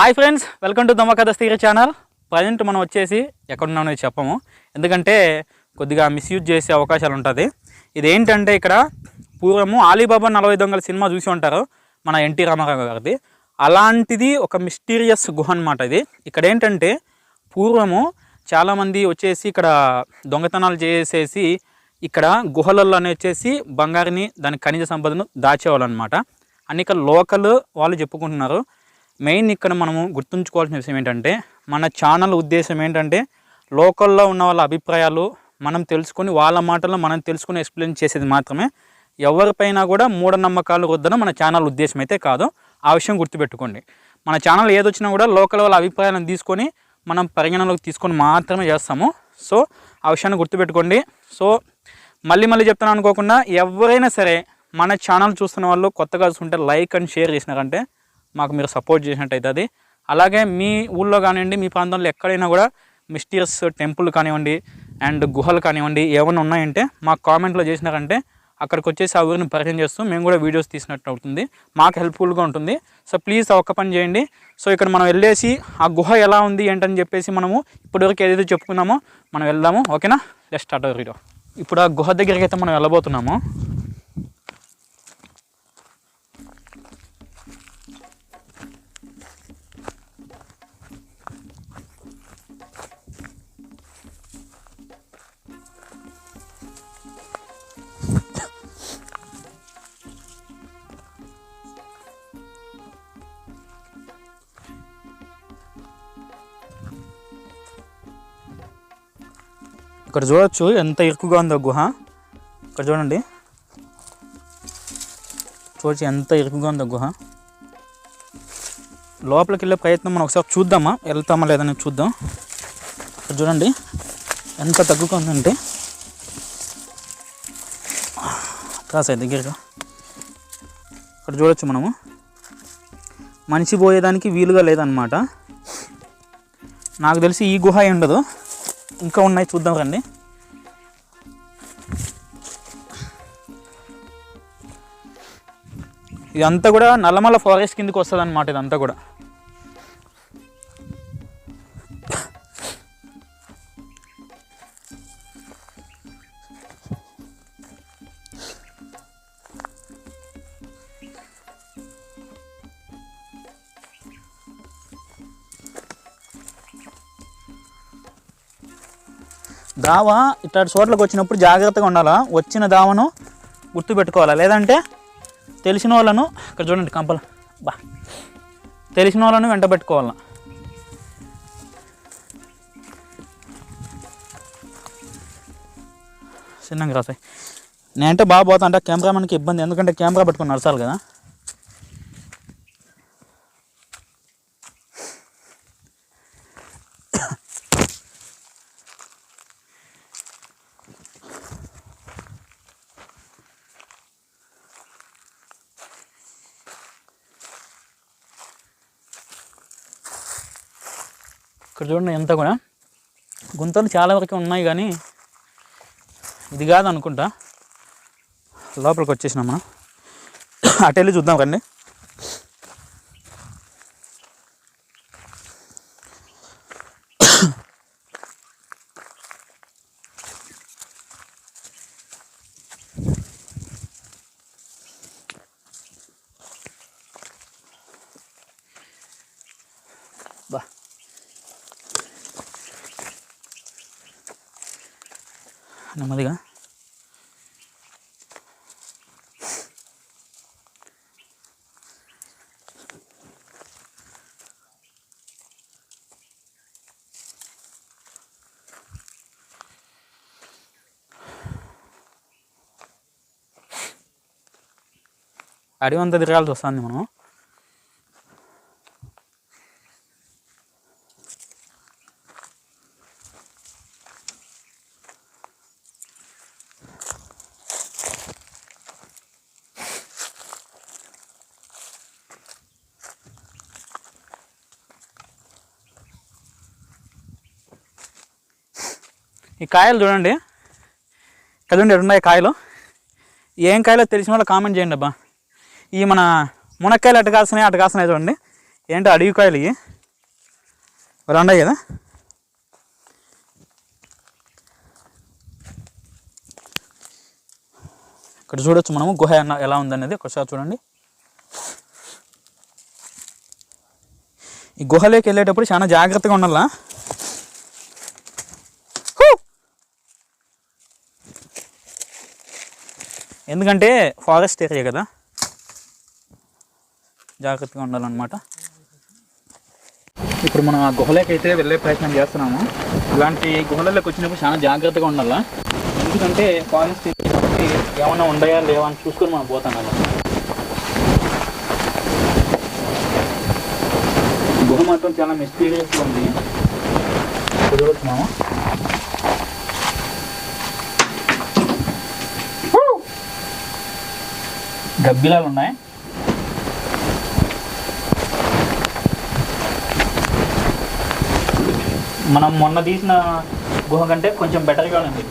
Hi friends welcome to దమ్మకథ స్థిర channel. Present మనం వచ్చేసి ఎక్కడున్నాం అనేది చెప్పము. ఎందుకంటే కొద్దిగా మిస్యూజ్ చేసే అవకాశాలు ఉంటుంది. ఇదేంటంటే ఇక్కడ పూర్వము ఆలీబాబా నలభై దొంగల సినిమా చూసి ఉంటారు మన ఎన్టీ రామారావు గారిది. అలాంటిది ఒక మిస్టీరియస్ గుహ అనమాట ఇది. ఇక్కడ ఏంటంటే పూర్వము చాలామంది వచ్చేసి ఇక్కడ దొంగతనాలు చేసేసి ఇక్కడ గుహలలో వచ్చేసి బంగారుని దాని ఖనిజ సంపదను దాచేవాళ్ళు అనమాట అని ఇక్కడ లోకల్ వాళ్ళు చెప్పుకుంటున్నారు. మెయిన్ ఇక్కడ మనము గుర్తుంచుకోవాల్సిన విషయం ఏంటంటే మన ఛానల్ ఉద్దేశం ఏంటంటే లోకల్లో ఉన్న వాళ్ళ అభిప్రాయాలు మనం తెలుసుకొని వాళ్ళ మాటల్లో మనం తెలుసుకుని ఎక్స్ప్లెయిన్ చేసేది మాత్రమే. ఎవరిపైనా కూడా మూఢనమ్మకాలు వద్దన మన ఛానల్ ఉద్దేశం అయితే కాదు. ఆ విషయం గుర్తుపెట్టుకోండి. మన ఛానల్ ఏదొచ్చినా కూడా లోకల్ వాళ్ళ అభిప్రాయాలను తీసుకొని మనం పరిగణనలోకి తీసుకొని మాత్రమే చేస్తాము. సో ఆ విషయాన్ని గుర్తుపెట్టుకోండి. సో మళ్ళీ మళ్ళీ చెప్తాను అనుకోకుండా ఎవరైనా సరే మన ఛానల్ చూస్తున్న వాళ్ళు కొత్తగా చూస్తుంటే లైక్ అండ్ షేర్ చేసినారంటే మాకు మీరు సపోర్ట్ చేసినట్టు అవుతుంది అలాగే మీ ఊళ్ళో కానివ్వండి మీ ప్రాంతంలో ఎక్కడైనా కూడా మిస్టీరియస్ టెంపుల్ కానివ్వండి అండ్ గుహలు కానివ్వండి ఏమైనా ఉన్నాయంటే మాకు కామెంట్లో చేసినారంటే అక్కడికి వచ్చేసి ఆ ఊరిని పరిచయం చేస్తూ మేము కూడా వీడియోస్ తీసినట్టు అవుతుంది. మాకు హెల్ప్ఫుల్గా ఉంటుంది. సో ప్లీజ్ ఒక్క పని చేయండి. సో ఇక్కడ మనం వెళ్ళేసి ఆ గుహ ఎలా ఉంది ఏంటని చెప్పేసి మనము ఇప్పటివరకు ఏదైతే చెప్పుకున్నామో మనం వెళ్దాము. ఓకేనా? లెట్ స్టార్ట్ వీడియో ఇప్పుడు ఆ గుహ దగ్గరికి అయితే మనం వెళ్ళబోతున్నాము. ఇక్కడ చూడొచ్చు. ఎంత ఇరుకుగా ఉందో గుహ. ఇక్కడ చూడండి. చూడొచ్చు ఎంత ఇరుకుగా ఉందో గుహ. లోపలికి వెళ్ళే ప్రయత్నం మనం ఒకసారి చూద్దామా? వెళ్తామా లేదని చూద్దాం. ఇక్కడ చూడండి. ఎంత తగ్గుగా ఉందంటే. కాసాయి దగ్గరగా. ఇక్కడ చూడొచ్చు మనము. మనిషి పోయేదానికి వీలుగా లేదనమాట నాకు తెలిసి ఈ గుహ ఉండదు. ఇంకా ఉన్నాయి చూద్దాం రండి. ఇదంతా కూడా నల్లమల్ల ఫారెస్ట్ కిందకి వస్తుంది అనమాట ఇదంతా కూడా. దావ ఇట్లాంటి చోట్లకు వచ్చినప్పుడు జాగ్రత్తగా ఉండాలా? వచ్చిన దావను గుర్తుపెట్టుకోవాలా? లేదంటే తెలిసిన వాళ్ళను ఇక్కడ చూడండి కంపలు. బా. తెలిసిన వాళ్ళను వెంట పెట్టుకోవాలా? చిన్నగా రాసాయి. నేనంటే బాగా పోతా అంటే కెమెరామెన్కి ఇబ్బంది. ఎందుకంటే కెమెరా పెట్టుకుని నడచాలి కదా. చూడండి ఎంత కూడా. గుంతలు చాలా వరకు ఉన్నాయి కానీ ఇది కాదు అనుకుంటా లోపలికి వచ్చేసినాం మనం. అటు వెళ్ళి చూద్దాం రండి. నెమ్మదిగా. అడవి అంతా తిరగాల్సి వస్తుంది మనం ఈ కాయలు చూడండి. కదండి ఉన్నాయి కాయలు? ఏం కాయలో తెలిసిన వాళ్ళు కామెంట్ చేయండి అబ్బా. ఈ మన మునక్కాయలు అటు కాస్తున్నాయి అటు కాస్తున్నాయి చూడండి. ఏంటో అడవి కాయలు ఇవి. రెండాయి కదా ఇక్కడ చూడొచ్చు మనము గుహ ఎలా ఉందనేది. ఒకసారి చూడండి. ఈ గుహలోకి వెళ్ళేటప్పుడు చాలా జాగ్రత్తగా ఉండాలా? ఎందుకంటే ఫారెస్ట్ ఏరియా కదా. జాగ్రత్తగా ఉండాలన్నమాట. ఇప్పుడు మనం ఆ గుహలోకి అయితే వెళ్ళే ప్రయత్నం చేస్తున్నాము. ఇలాంటి గుహలలోకి వచ్చినప్పుడు చాలా జాగ్రత్తగా ఉండాలా? ఎందుకంటే ఫారెస్ట్ ఏరియా కాబట్టి ఏమన్నా లేవా అని చూసుకొని మనం పోతాం కదా. గుహ మాత్రం చాలా మిస్టీరియస్గా ఉంది. చూస్తున్నాము చూడొచ్చు మనం గబ్బిలాలు ఉన్నాయి. మనం మొన్న తీసిన గుహ కంటే కొంచెం బెటర్గా ఉంది.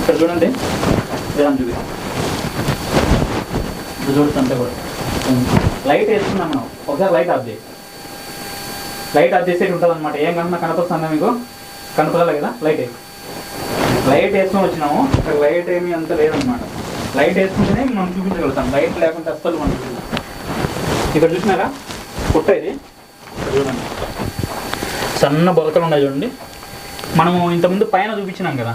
ఇక్కడ చూడండి. వేదాం చూపి చూడుతుంటే కూడా. లైట్ వేస్తున్నాం మనం. ఒకసారి లైట్ ఆఫ్ చేయి. లైట్ ఆఫ్ చేసేది ఉంటుంది అనమాట ఏం కన్నా కనపడుతుందా మీకు? కనపడాలి కదా? లైట్ వేసి లైట్ వేసుకొని వచ్చినాము. ఇక్కడ లైట్ ఏమీ అంత లేదనమాట లైట్ వేసుకుంటేనే మనం చూపించగలుగుతాం. లైట్ లేకుంటే అస్సలు మనం ఇక్కడ చూసినారా? పుట్ట ఇది. చూడండి. సన్న బొలకలు ఉన్నాయి చూడండి. మనము ఇంతకుముందు పైన చూపించినాం కదా.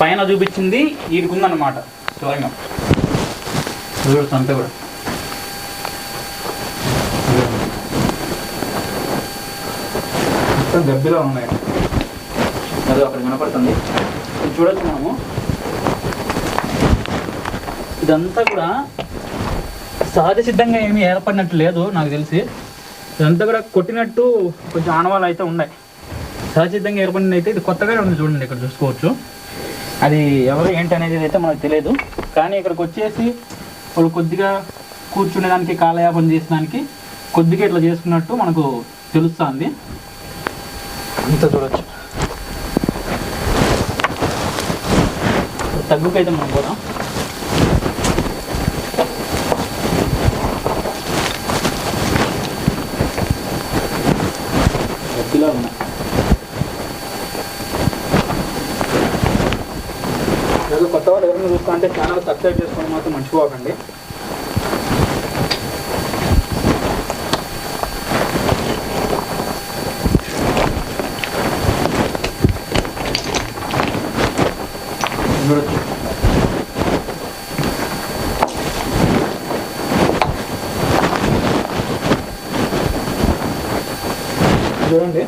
పైన చూపించింది ఈడుకుందనమాట ఉందన్నమాట. చూడు సంత అంతే కూడా. మొత్తం గబ్బిలో ఉన్నాయి. అది అక్కడ కనపడుతుంది. చూడొచ్చు మనము ఇదంతా కూడా సహజ సిద్ధంగా ఏమీ ఏర్పడినట్టు లేదు నాకు తెలిసి. ఇదంతా కూడా కొట్టినట్టు కొంచెం ఆనవాళ్ళు అయితే ఉన్నాయి. సహజ సిద్ధంగా ఏర్పడింది అయితే ఇది కొత్తగా ఉంది చూడండి ఇక్కడ చూసుకోవచ్చు. అది ఎవరు ఏంటి అనేది అయితే మనకు తెలియదు. కానీ ఇక్కడికి వచ్చేసి వాళ్ళు కొద్దిగా కూర్చునేదానికి కాలయాపన చేసేదానికి కొద్దిగా ఇట్లా చేసుకున్నట్టు మనకు తెలుస్తుంది. అంత చూడొచ్చు. తగ్గుకైతే మనం పోదాం. గట్టిలో ఉన్నాయి ఏదో కొత్త వాళ్ళు ఎవరైనా చూస్తా అంటే ఛానల్ సబ్స్క్రైబ్ చేసుకోవడం మాత్రం మర్చిపోకండి చూడొచ్చు చూడండి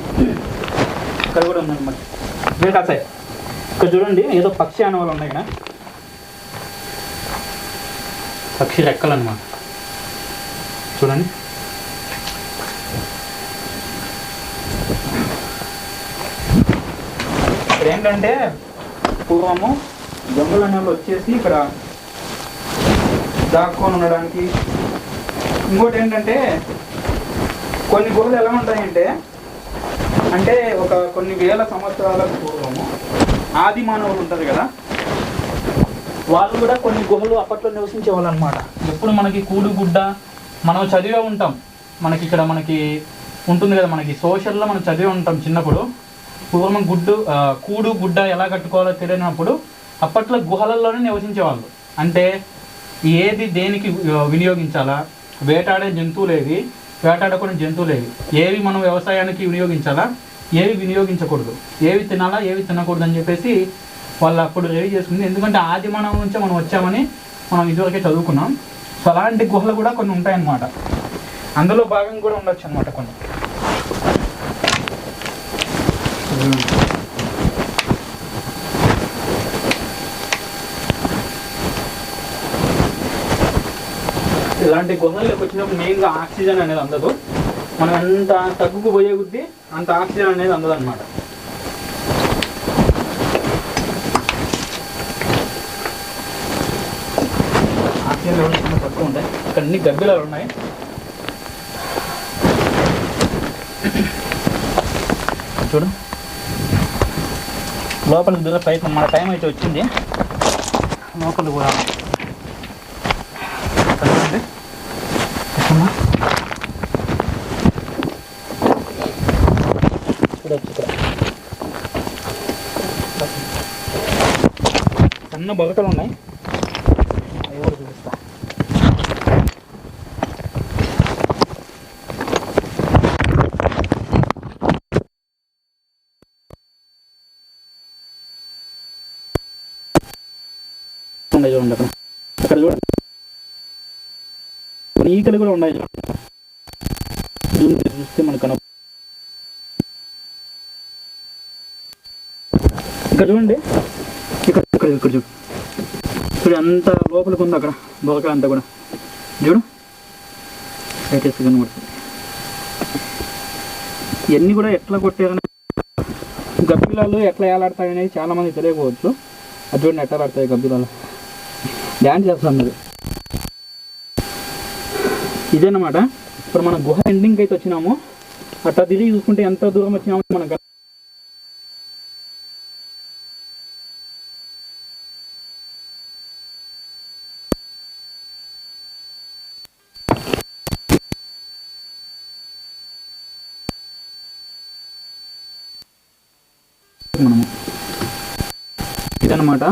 ఇక్కడ కూడా ఉందన్నమాట ఇదే ఇక్కడ చూడండి ఏదో పక్షి అనేవాళ్ళు ఉన్నాయి ఇక్కడ. పక్షి రెక్కలు అనమాట చూడండి. ఇక్కడ ఏంటంటే పూర్వము దొంగలు అనేవాళ్ళు వచ్చేసి ఇక్కడ దాక్కొని ఉండడానికి. ఇంకోటి ఏంటంటే కొన్ని గుహలు ఎలా ఉంటాయంటే అంటే ఒక కొన్ని వేల సంవత్సరాల పూర్వము ఆది మానవులు ఉంటారు కదా వాళ్ళు కూడా కొన్ని గుహలు అప్పట్లో నివసించేవాళ్ళు అనమాట ఎప్పుడు మనకి కూడు గుడ్డ మనం చదివే ఉంటాం. మనకి ఇక్కడ మనకి ఉంటుంది కదా మనకి సోషల్లో మనం చదివే ఉంటాం చిన్నప్పుడు. పూర్వం గుడ్డు కూడు గుడ్డ ఎలా కట్టుకోవాలో తెలియనప్పుడు అప్పట్లో గుహలలోనే నివసించేవాళ్ళు. అంటే ఏది దేనికి వినియోగించాలా? వేటాడే జంతువులు ఏవి వేటాడకూడని జంతువులు ఏవి ఏవి మనం వ్యవసాయానికి వినియోగించాలా? ఏవి వినియోగించకూడదు. ఏవి తినాలా? ఏవి తినకూడదు అని చెప్పేసి వాళ్ళు అప్పుడు రెడీ చేసుకుంది. ఎందుకంటే ఆది మనం నుంచే మనం వచ్చామని మనం ఇదివరకే చదువుకున్నాం. సో అలాంటి గుహలు కూడా కొన్ని ఉంటాయన్నమాట. అందులో భాగం కూడా ఉండొచ్చు అనమాట కొన్ని. ఇలాంటి గుహల్లోకి వచ్చినప్పుడు మెయిన్గా ఆక్సిజన్ అనేది అందదు. మనం ఎంత తగ్గుకు పోయే కొద్దీ అంత ఆక్సిజన్ అనేది అందదన్నమాట. ఆక్సిజన్ లెవెల్స్ తక్కువ ఉంటాయి ఇక్కడ అన్ని గబ్బిలాలు ఉన్నాయి. చూడు. లోపలికి దూర ప్రయత్నం మన టైం అయితే వచ్చింది. లోపలికి కూడా సన్న బొగటలు ఉన్నాయి. అవి కూడా చూపిస్తా. చూడండి అక్కడ. చూడండి. ఈకలు కూడా ఉన్నాయి చూడండి. చూస్తే మనకు కనుక ఇక్కడ చూడండి. ఇక్కడ ఇక్కడ ఇక్కడ చూడు. చూడు అంత లోపలికి ఉంది అక్కడ. బొలక అంతా కూడా. చూడు. లేటెస్ట్ కనబడుతుంది ఇవన్నీ కూడా ఎట్లా కొట్టారని గబ్బిలాలు ఎట్లా ఏలాడతాయి అనేది చాలా మంది తెలియకపోవచ్చు. అది చూడండి ఎట్లా ఆడతాయి గబ్బిలాలు డ్యాన్స్ చేస్తాం మీరు. ఇదేనమాట. ఇప్పుడు మన గుహ ఎండింగ్ అయితే వచ్చినాము. అట్లా తిరిగి చూసుకుంటే ఎంత దూరం వచ్చినామో మనకు మనము ఇదనమాట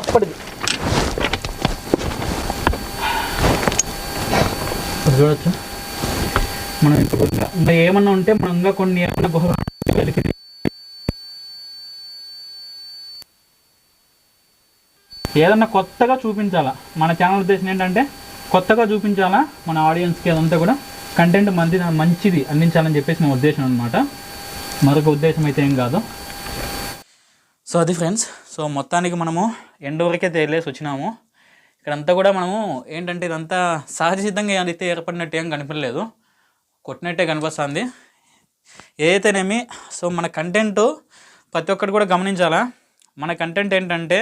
ఒకప్పటిది చూడొచ్చు? మనం ఇంకా ఏమన్నా ఉంటే మనం ఇంకా కొన్ని ఏమన్నా గుహ ఏదన్నా కొత్తగా చూపించాలా? మన ఛానల్ ఉద్దేశం ఏంటంటే కొత్తగా చూపించాలా? మన ఆడియన్స్కి అదంతా కూడా కంటెంట్ మంచి మంచిది అందించాలని చెప్పేసి మా ఉద్దేశం అనమాట మరొక ఉద్దేశం అయితే ఏం కాదు. సో అది ఫ్రెండ్స్ సో మొత్తానికి మనము ఎండ్ వరకే తేలేసి వచ్చినాము. ఇక్కడంతా కూడా మనము ఏంటంటే ఇదంతా సహజ సిద్ధంగా అయితే ఏర్పడినట్టు ఏం కనిపించలేదు. కొట్టినట్టే కనిపిస్తుంది. ఏదైతేనేమి సో మన కంటెంట్ ప్రతి ఒక్కటి కూడా గమనించాలా? మన కంటెంట్ ఏంటంటే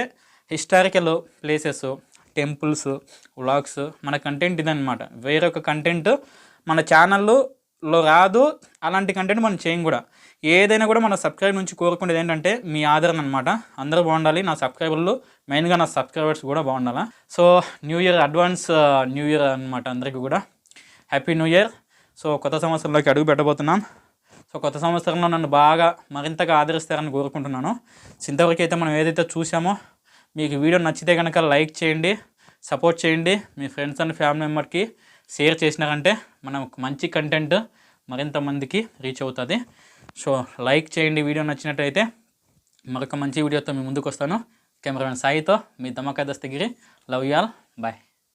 హిస్టారికల్ ప్లేసెస్ టెంపుల్స్ వ్లాగ్స్ మన కంటెంట్ ఇదన్నమాట. వేరొక కంటెంట్ మన ఛానల్లో లో రాదు. అలాంటి కంటెంట్ మనం చేయం కూడా. ఏదైనా కూడా మన సబ్స్క్రైబ్ నుంచి కోరుకునేది ఏంటంటే మీ ఆదరణ అనమాట అందరూ బాగుండాలి. నా సబ్స్క్రైబర్లు మెయిన్గా నా సబ్స్క్రైబర్స్ కూడా బాగుండాలా. So new year advance new year అనమాట అందరికీ కూడా. హ్యాపీ న్యూ ఇయర్ సో కొత్త సంవత్సరంలోకి అడుగు పెట్టబోతున్నాం. సో కొత్త సంవత్సరంలో నన్ను బాగా మరింతగా ఆదరిస్తారని కోరుకుంటున్నాను. సో ఇంతవరకు అయితే మనం ఏదైతే చూసామో మీకు వీడియో నచ్చితే కనుక లైక్ చేయండి సపోర్ట్ చేయండి. మీ ఫ్రెండ్స్ అండ్ ఫ్యామిలీ మెంబర్కి షేర్ చేసినారంటే మనం మంచి కంటెంట్ మరింత మందికి రీచ్ అవుతుంది. సో లైక్ చేయండి వీడియో నచ్చినట్టయితే మరొక మంచి వీడియోతో మీ ముందుకు వస్తాను కెమెరామెన్ సాయితో మీ Dhamaka Dastagiri love y'all bye